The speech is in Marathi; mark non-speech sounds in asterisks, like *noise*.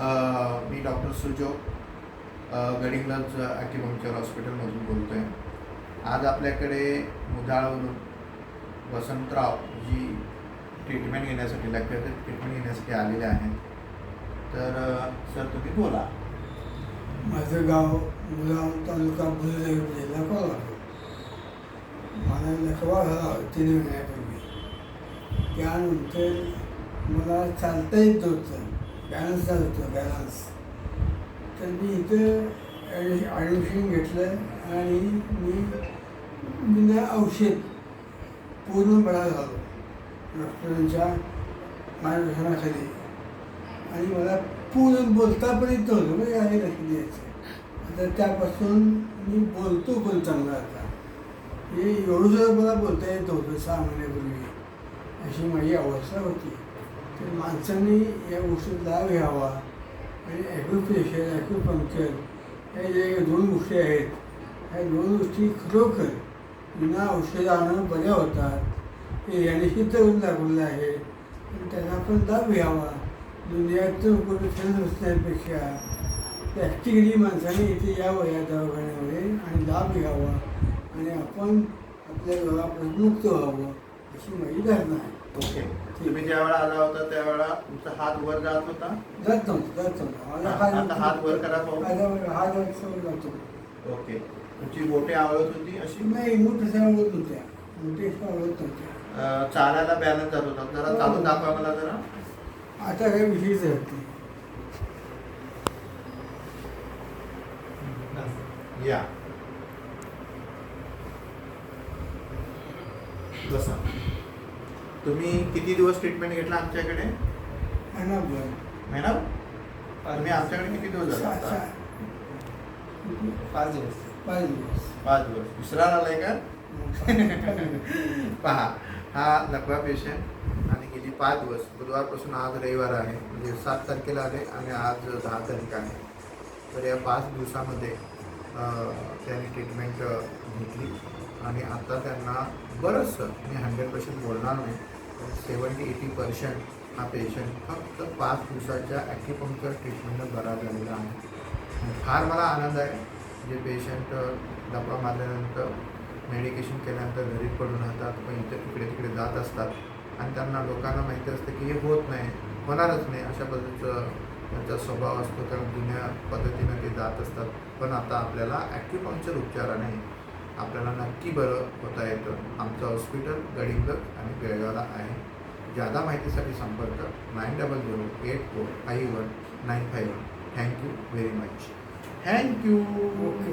मी डॉक्टर सुजो अ, ॲक्युपंक्चर हॉस्पिटलमधून बोलतो आहे आज आपल्याकडे मुदाळवरून वसंतराव जी ट्रीटमेंट घेण्यासाठी लॅक्टोचे ट्रीटमेंट घेण्यासाठी आलेले आहेत. तर सर तुम्ही बोला. माझं गाव मुलाव तालुका बुलढाणा जिल्हा कोल्हापूर. मला लखवा झाला तीन महिन्यापूर्वी त्यानंतर मला चालता येत होतं बॅलन्स झालं होतं बॅलन्स तर मी इथं ॲडमि ॲडमिशन घेतलं आणि मी बिना औषध पूर्ण बरा झालो. डॉक्टरांच्या मार्गदर्शनाखाली. आणि मला पूर्ण बोलता पण येत नव्हतं म्हणजे आहे लक्ष द्यायचं. आता त्यापासून मी बोलतो पण चांगला आता. हे एवढं सुद्धा मला बोलता येत नव्हतं सहा महिन्यापूर्वी अशी माझी अवस्था होती. तर माणसांनी या गोष्टीत लाभ घ्यावा. म्हणजे आणि ॲक्युप्रेशर ॲक्युपंक्चर या ज्या दोन गोष्टी आहेत ह्या दोन गोष्टी खरोखर विना औषधानं बऱ्या होतात. हे यानेशी तरुण दाखवलं आहे. आणि त्याचा आपण लाभ घ्यावा. दुनियातून कुठे नसण्यापेक्षा प्रॅक्टिकली माणसाने इथे यावं या दवाखान्यामध्ये आणि लाभ घ्यावा. आणि आपण आपल्या गावापासून मुक्त व्हावं अशी माझी धारणा आहे. ओके. तुम्ही ज्या वेळा आला होता त्यावेळा तुमचा हात वर जात होता? जात नव्हतं जात नव्हतं माझा हा, आता हात वर करा पाहू. माझा हात वर सवय जातो ओके. तुमची बोटे आवळत होती अशी? नाही मोठ्या सगळ्या आवडत नव्हत्या नव्हत्या अ, चालायला बॅलन्स जात होता. जरा चालून दाखवा मला जरा. आता काही विषयच होती या. बसा. तुम्ही किती दिवस ट्रीटमेंट घेतला आमच्याकडे? महिना तुम्ही आमच्याकडे किती दिवस झाले? आता? पाच दिवस. पाच दिवस. पाच दिवस. विसरायला आलाय का? *laughs* पहा हा लकवा पेशंट आणि गेली पाच दिवस. बुधवारपासून आज रविवार आहे. म्हणजे सात तारखेला आले आणि आज दहा तारीख आहे. तर या पाच दिवसामध्ये त्यांनी ट्रीटमेंट घेतली. आणि आता त्यांना बरंचसं मी हंड्रेड पर्सेंट बोलणार नाही पण सेवन्टी एटी पर्सेंट हा पेशंट फक्त पाच दिवसाच्या ॲक्युपंक्चर ट्रीटमेंटनं बरा झालेला आहे. फार मला आनंद आहे जे पेशंट डबा मारल्यानंतर मेडिकेशन केल्यानंतर घरी पडून राहतात पण इथे तिकडे तिकडे जात असतात. आणि त्यांना लोकांना माहिती असतं की हे होत नाही होणारच नाही अशा पद्धतीचं त्यांचा स्वभाव असतो त्या जुन्या पद्धतीनं ते जात असतात. पण आता आपल्याला ॲक्युपंक्चर उपचाराने आपल्याला नक्की बरं होता येतं. आमचं हॉस्पिटल गडिंग आणि बेळगावला आहे. जादा माहितीसाठी संपर्क nine double zero eight four five one nine five one thank you very much thank you okay